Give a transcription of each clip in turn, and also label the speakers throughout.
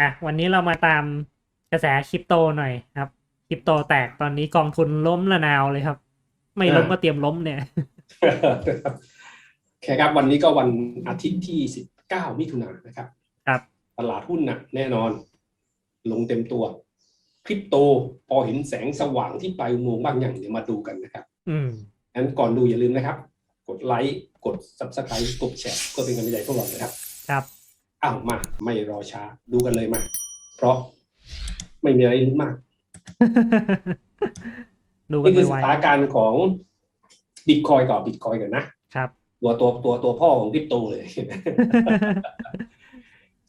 Speaker 1: อะวันนี้เรามาตามกระแสคริปโตหน่อยครับคริปโตแตกตอนนี้กองทุนล้มละนาวเลยครับ ไม่ล้มก็เตรียมล้มเนี่ย
Speaker 2: แค่ครับวันนี้ก็วันอาทิตย์ที่19มิถุนายนนะครับ
Speaker 1: ครับ
Speaker 2: ตลาดหุ้นนะแน่นอน ลงเต็มตัวคริปโตพอเห็นแสงสว่างที่ปลายอุโมงค์บ้างอย่างเดี๋ยวมาดูกันนะครับ
Speaker 1: อืม
Speaker 2: งั้นก่อนดูอย่าลืมนะครับ กดไลค์กด subscribe กดแชร์ก็เป็นกำลังใจพวกเรานะครับ
Speaker 1: ครับ
Speaker 2: อ้าวมา ไม่รอช้า ดูกันเลยมา เพราะไม่มีอะไรลุ้นมาก
Speaker 1: ดูกัน
Speaker 2: นี่คือ
Speaker 1: ไว
Speaker 2: สถานการณ์ของบิตคอยก่อนบิตคอยกันนะ
Speaker 1: ๆครับ
Speaker 2: ตัวตัวตัวตัวพ่อของคริปโตเลย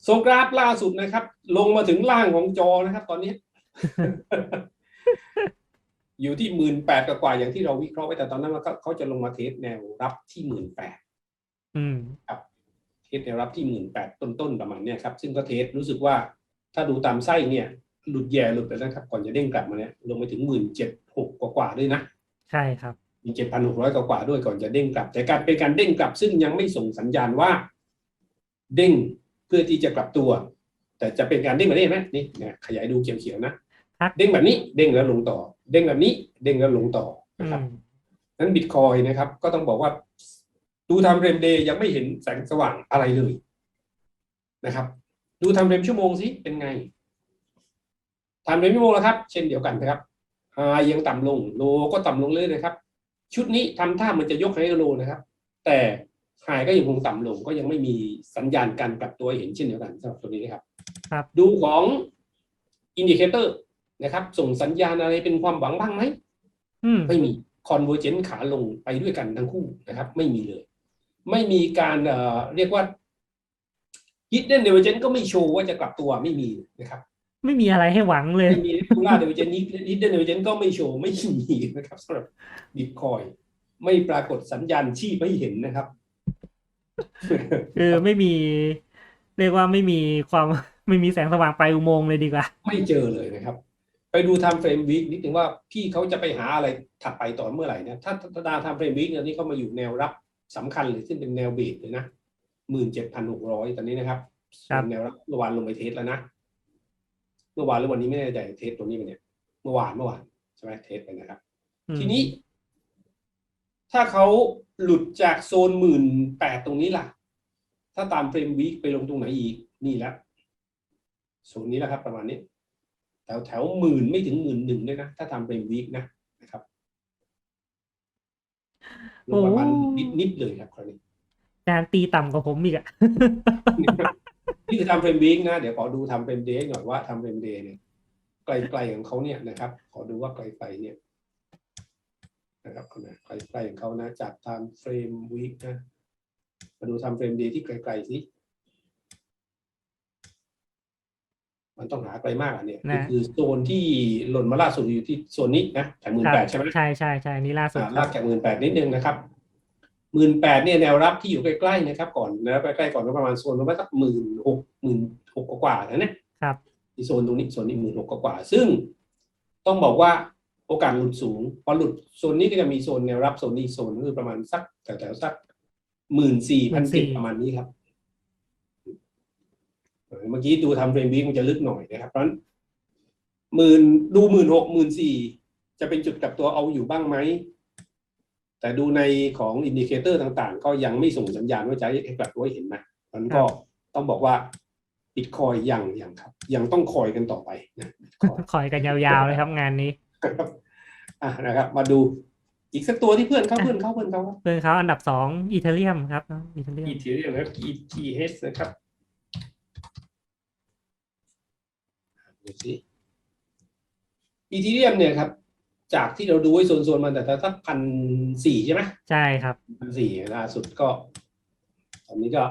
Speaker 2: โซกราฟล่าสุดนะครับ ลงมาถึงล่างของจอนะครับ ตอนนี้ อยู่ที่หมื่นแปดกว่าๆอย่างที่เราวิเคราะห์ไว้แต่ตอนนั้นว่าเขาเขาจะลงมาเทสแนวรับที่หมื่นแปด
Speaker 1: อืม
Speaker 2: เท สแนวรับที่หมื่นแปดต้นๆประมาณเนี้ยครับซึ่งก็เทสรู้สึกว่าถ้าดูตามไส้เนี่ยหลุดแย่หลุดไปแล้วครับ ก่อนจะเด้งกลับมาเนี่ยลงไปถึงหมื่นเจ็ดหกกว่าๆด้วยนะ
Speaker 1: ใช่ครับ
Speaker 2: มีเจ็ดพันหกร้อยกว่าๆด้วยก่อนจะเด้งกลับ แต่การเป็นการเด้งกลับ ซึ่งยังไม่ส่งสัญญาณว่า เด้งเพื่อที่จะกลับตัว แต่จะเป็นการเด้งแบบนี้นะนี่เนี่ยขยายดูเขียวๆนะครับเด้งแบบนี้เด้งแล้วลงต่อ เด้งแบบนี้เด้งแล้วลงต่อ
Speaker 1: อื
Speaker 2: นะครับ
Speaker 1: ม
Speaker 2: นั้นบิตคอยนะครับ ก็ต้องบอกว่า ดูทำเรมเดย์ยังไม่เห็นแสงสว่างอะไรเลยนะครับ ดูทำเรมชั่วโมงสิเป็นไงทำเรมชั่วโมงแล้วครับ เช่นเดียวกันนะครับไฮยังต่ำลงโลก็ต่ำลงเลยนะครับ ชุดนี้ทำท่ามันจะยกไฮโลนะครับ แต่ไฮก็ยังคงต่ำลงก็ยังไม่มีสัญญาณการกลับตัวให้เห็นเช่นเดียวกันสำหรับตัวนี้นะครับ
Speaker 1: ครับ
Speaker 2: ดูของอินดิเคเตอร์นะครับ ส่งสัญญาณอะไรเป็นความหวังบ้างไหม
Speaker 1: อืม
Speaker 2: ไม่มีคอนเวอร์เจนขาลงไปด้วยกันทั้งคู่นะครับ ไม่มีเลย ไม่มีการเอ่อเรียกว่าฮิดเดนเดเวอร์เจนก็ไม่โชว์ว่าจะกลับตัวไม่มีนะครับ
Speaker 1: ไม่มีอะไรให้หวังเลย
Speaker 2: ไม่มีทูล่าเดเวอร์เจนฮิดเดนเดเวอร์เจนก็ไม่โชว์ไม่มีนะครับสำหรับบิตคอยไม่ปรากฏสัญญาณชีพให้เห็นนะครับ
Speaker 1: คือไม่มีเรียกว่าไม่มีความไม่มีแสงสว่างปลายอุโมงค์เลยดีกว่า
Speaker 2: ไม่เจอเลยนะครับ ไปดู time frame week นิดนึงว่าพี่เขาจะไปหาอะไรถัดไปต่อเมื่อไหร่นะถ้าถ้าดา time frame week เนี่ยนี่เขามาอยู่แนวรับ สำคัญเลยซึ่งเป็นแนวเบรกเลยนะหมื่นเจ็ดพันหกร้อยตอนนี้นะครับ
Speaker 1: ครับ
Speaker 2: แนวรับเมื่อวานลงไปเทสแล้วนะ เมื่อวานหรือวันนี้ไม่แน่ใจเทสตัวนี้ไปเนี่ย เมื่อวานเมื่อวานใช่ไหมเทสไปนะครับ
Speaker 1: อืม
Speaker 2: ทีนี้ ถ้าเขาหลุดจากโซนหมื่นแปดตรงนี้ล่ะ ถ้าตามเฟรมวีคไปลงตรงไหนอีกนี่แหละโซนนี้แหละครับ ประมาณนี้แถวแถวหมื่นไม่ถึงหมื่นหนึ่งด้วยนะ ถ้าตามเฟรมวีคนะนะครับ ลงประมาณนิดนิดๆเลยครับคราวนี้
Speaker 1: การตีต่ำกว่าผมอีกอะ
Speaker 2: นี่คือทำเฟรมวีคนะ เดี๋ยวขอดูทำเฟรมเดย์หน่อยว่าทำเฟรมเดย์เนี่ยไกลๆของเขาเนี่ยนะครับ ขอดูว่าไกลๆเนี่ยนะครับเอานะไกลๆของเขานะจากทำเฟรมวีคนะมาดูทำเฟรมเดย์ที่ไกลๆสิ มันต้องหาไกลมากอะเนี่ย
Speaker 1: นะ
Speaker 2: คือโซนที่หล่นมาล่าสุดอยู่ที่โซนนี้นะจากหมื่น
Speaker 1: ครั
Speaker 2: แป
Speaker 1: บ
Speaker 2: ดใช่ไหม
Speaker 1: ใช่ใช่ใช่นี่ล่าสุด
Speaker 2: อ่า
Speaker 1: ค
Speaker 2: ลา
Speaker 1: รับ
Speaker 2: กจากหมื่นแปดนิดนึงนะครับหมื่นแปดเนี่ยแนวรับที่อยู่ใกล้ๆนะครับ ก่อนนะใกล้ๆก่อนก็ประมาณโซนประมาณสักหมื่นหกหมื่นหกกว่าๆนะเนี่ย
Speaker 1: ครับ
Speaker 2: ที่โซนตรงนี้โซนนี้หมื่นหกกว่าๆซึ่งต้องบอกว่าโอกาสหลุดสูงพอหลุดโซนนี้ก็จะมีโซนแนวรับโซนนี้โซนก็คือประมาณสักแถวๆสักหมื่นสี่พันเจ็ดประมาณนี้ครับ เออเมื่อกี้ดูทำเฟรมวีคมันจะลึกหน่อยนะครับ เพราะฉะนั้นหมื่นดูหมื่นหกหมื่นสี่จะเป็นจุดกลับตัวเอาอยู่บ้างไหม แต่ดูในของอินดิเคเตอร์ต่างๆ ก็ยังไม่ส่งสัญญาณว่าจะให้กลับตัวให้เห็นนะมันก็ต้องบอกว่าบิตคอยยังยังครับ ยังต้องคอยกันต่อไปนะ Bitcoin
Speaker 1: คอยกันยาวๆเลยครับงานนี้
Speaker 2: ครับอะนะครับ มาดูอีกสักตัวที่เพื่อนเขาเพื่อนเขาเพื่อนเขาครับ
Speaker 1: เพื่อนเขาอันดับสองอีเทเรียมครับอีเทเรียม
Speaker 2: อีทีเรียมนะครับ ETH นะครับ ดูสิอีทีเรียมเนี่ยครับ จากที่เราดูไว้โซนๆมันแต่ถ้าสักพันสี่ใช่ไหม
Speaker 1: ใช่ครับ
Speaker 2: พันสี่ล่าสุดก็ ตอนนี้ก็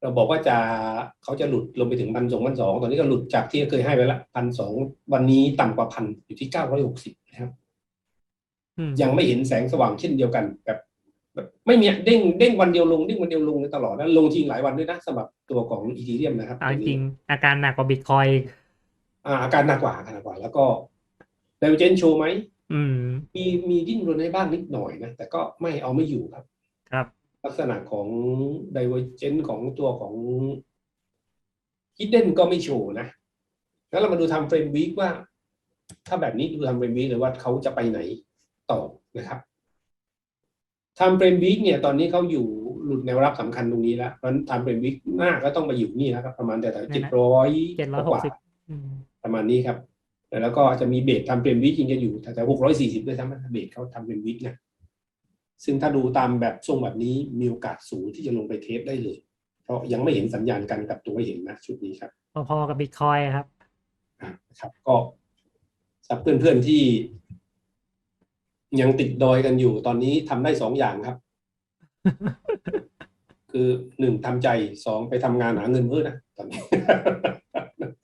Speaker 2: เราบอกว่าจะเขาจะหลุดลงไปถึงพันสองพันสองตอนนี้ก็หลุดจากที่เคยให้ไว้ละพันสองวันนี้ต่ำกว่าพันอยู่ที่เก้าร้อยหกสิบนะครับ
Speaker 1: อืม
Speaker 2: ยังไม่เห็นแสงสว่างเช่นเดียวกันแบบแบบไม่มีเด้งเด้งวันเดียวลงเด้งวันเดียวลงตลอดแล้วลงทีหลายวันด้วยนะสำหรับตัวของอีทีเรียมนะครับ
Speaker 1: เอาจริงๆอาการหนักกว่าบิตคอยน์
Speaker 2: อ่าอาการหนักกว่าอาการหนักกว่า แล้วก็ไดเวอร์เจนโชว์ไหม
Speaker 1: อืม
Speaker 2: มีมีดิ้นรนให้บ้างนิดหน่อยนะ แต่ก็ไม่เอาไม่อยู่ครับ
Speaker 1: ครับ
Speaker 2: ลักษณะของ divergence ของตัวของฮิดเด้นก็ไม่โชว์นะแล้วเรามาดูทำเฟรมวีคว่า ถ้าแบบนี้ดูทำเฟรมวีคเลยว่าเขาจะไปไหนต่อนะครับทำเฟรมวีคเนี่ยตอนนี้เขาอยู่หลุดแนวรับสำคัญตรงนี้แล้วเพราะฉะนั้นทำเฟรมวีคหน้าก็ต้องมาอยู่นี่แล้วครับประมาณแต่แต่
Speaker 1: นั่
Speaker 2: เจ็
Speaker 1: น
Speaker 2: ด
Speaker 1: นะ
Speaker 2: ร้อย
Speaker 1: เจ็ดร้อย
Speaker 2: ก
Speaker 1: หก
Speaker 2: ว่า
Speaker 1: สิบอื ม
Speaker 2: ประมาณนี้ครับแล้วก็จะมีเบสทำเฟรมวีคจริงจะอยู่แต่หกร้อยสี่สิบด้วยซ้ำนะเบสเขาทำเฟรมวีคนะซึ่งถ้าดูตามแบบทรงแบบนี้มีโอกาสสูงที่จะลงไปเทสได้เลย เพราะยังไม่เห็นสัญญาณการกลับตัวให้เห็นนะชุดนี้ครับ
Speaker 1: พอๆกับบิตคอยครับ
Speaker 2: อะนะครับ ก็สำหรับเพื่อนๆที่ ยังติดดอยกันอยู่ ตอนนี้ทำได้สองอย่างครับ คือหนึ่งทำใจสองไปทำงานหาเงินเพิ่มนะตอนนี้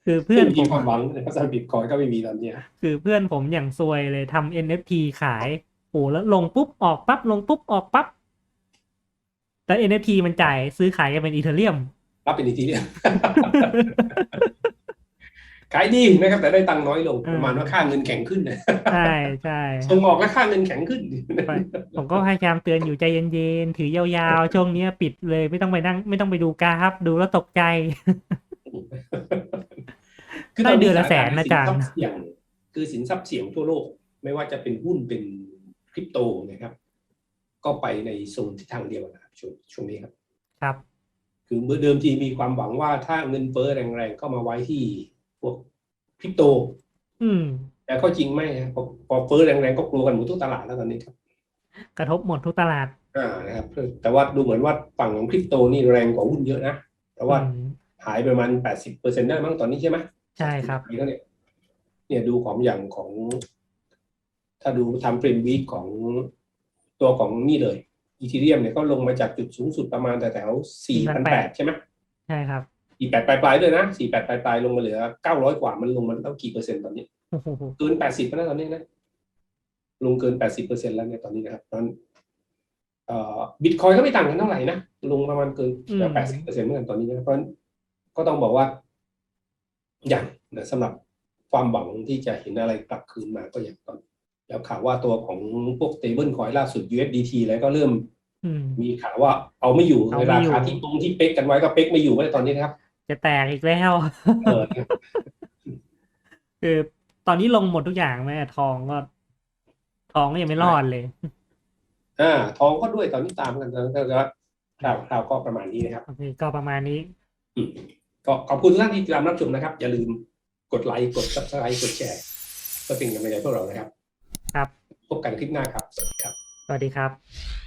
Speaker 1: คือเพื่อน
Speaker 2: ไม่
Speaker 1: ผ
Speaker 2: มี
Speaker 1: ม
Speaker 2: ความหวังนะครับสำหรับบิตคอยก็ไม่มีตอนเนี้ย
Speaker 1: คือเพื่อนผมอย่างซวยเลยทำ NFT ขายโอ้แล้วลงปุ๊บออกปั๊บลงปุ๊บออกปั๊บแต่ NFT มันจ่ายซื้อขายกันเป็นอีเทเรียม
Speaker 2: รับเป็นอีกทีเดียวขายดีนะครับ แต่ได้ตังค์น้อยลง
Speaker 1: อืม
Speaker 2: ประมาณว่าค่าเงินแข็งขึ้นนะ
Speaker 1: ใช่ใช่
Speaker 2: ส่งออกและค่าเงินแข็งขึ้น
Speaker 1: ไปผมก็พยายามเตือนอยู่ใจเย็นๆ ถือยาวๆ ช่วงเนี้ยปิดเลยไม่ต้องไปนั่ง ไม่ต้องไปดูกราฟ ดูแล้วตกใจ ได้เดือนละแสนนะอาจารย์
Speaker 2: สิทรัพย์เสี่ยงคือสินทรัพย์เสี่ยงทั่วโลก ไม่ว่าจะเป็นหุ้นเป็นคริปโตนะครับ ก็ไปในโซนทิศทางเดียวนะครับช่วงช่วงนี้ครับ
Speaker 1: ครับ
Speaker 2: คือเมื่อเดิมทีมีความหวังว่าถ้าเงินเฟ้อแรงๆเข้ามาไว้ที่พวกคริปโต
Speaker 1: อืม
Speaker 2: แต่ก็จริงไม่ครับพอพอเฟ้อแรงๆก็กลัวกันหมดทุกตลาดแล้วตอนนี้ครับ
Speaker 1: กระทบหมดทุกตลาด
Speaker 2: อ่านะครับแต่ว่าดูเหมือนว่าฝั่งของคริปโตนี่แรงกว่าหุ้นเยอะนะเพราะว่า
Speaker 1: อืม
Speaker 2: หายไปประมาณแปดสิบเปอร์เซ็นต์ได้มั้งตอนนี้ใช่ไหม
Speaker 1: ใช่ครับ
Speaker 2: ปีแล้วเนี่ยเนี่ยดูของอย่างของ ถ้าดูทำเฟรมวีคของตัวของนี่เลยอีทีเรียมเนี่ยก็ลงมาจากจุดสูงสุดประมาณแต่แถวสี่พันแปดใช่ไหม
Speaker 1: ใช่ครับ
Speaker 2: สี่แปดปลายๆด้วยนะสี่แปดปลายๆลงมาเหลือเก้าร้อยกว่ามันลงมาตั้งกี่เปอร์เซ็นต์ตอนนี้
Speaker 1: โอ้โห
Speaker 2: เกินแปดสิบแล้วตอนนี้นะลงเกินแปดสิบเปอร์เซ็นต์แล้วเนี่ยตอนนี้นะครับเพราะฉะนั้นเอ่อบิตคอยก็ไม่ต่างกันเท่าไหร่นะลงประมาณเกินแปดสิบเปอร์เซ็นต์เหมือนกันตอนนี้นะเพราะฉะนั้นก็ต้องบอกว่าอ ย่างนะสำหรับความหวังที่จะเห็นอะไรกลับคืนมาก็อย่างตอนแล้วข่าวว่าตัวของพวก stable coin ล่าสุด USDT แล้วก็เริ่ม
Speaker 1: อืม
Speaker 2: มีข่าวว่าเอาไม่อยู่
Speaker 1: เอา
Speaker 2: ใน
Speaker 1: ไม่
Speaker 2: รา
Speaker 1: อยู่
Speaker 2: คาที่ตรงที่เป๊กกันไว้ก็เป๊กไม่อยู่ไว้ตอนนี้นะครับ
Speaker 1: จะแตกอีกแล้ว
Speaker 2: เออ
Speaker 1: คือตอนนี้ลงหมดทุกอย่างแม่ทองก็ ทองก็ยังไม่รอดเลย
Speaker 2: อ่าทองก็ด้วยตอนนี้ตามกันแล้วก็ข่าวข่าวก็ประมาณนี้นะครับ
Speaker 1: โอเคก็ประมาณนี้
Speaker 2: อืม ก็ขอบคุณทุกท่านที่ติดตามรับชมนะครับ อย่าลืมกดไลค์กด subscribe กดแชร์เพื่อเป็นกำลังใจพวกเรานะครับ
Speaker 1: ครับ
Speaker 2: พบกันคลิปหน้าครับ สวัสดีครับ
Speaker 1: สวัสดีครับ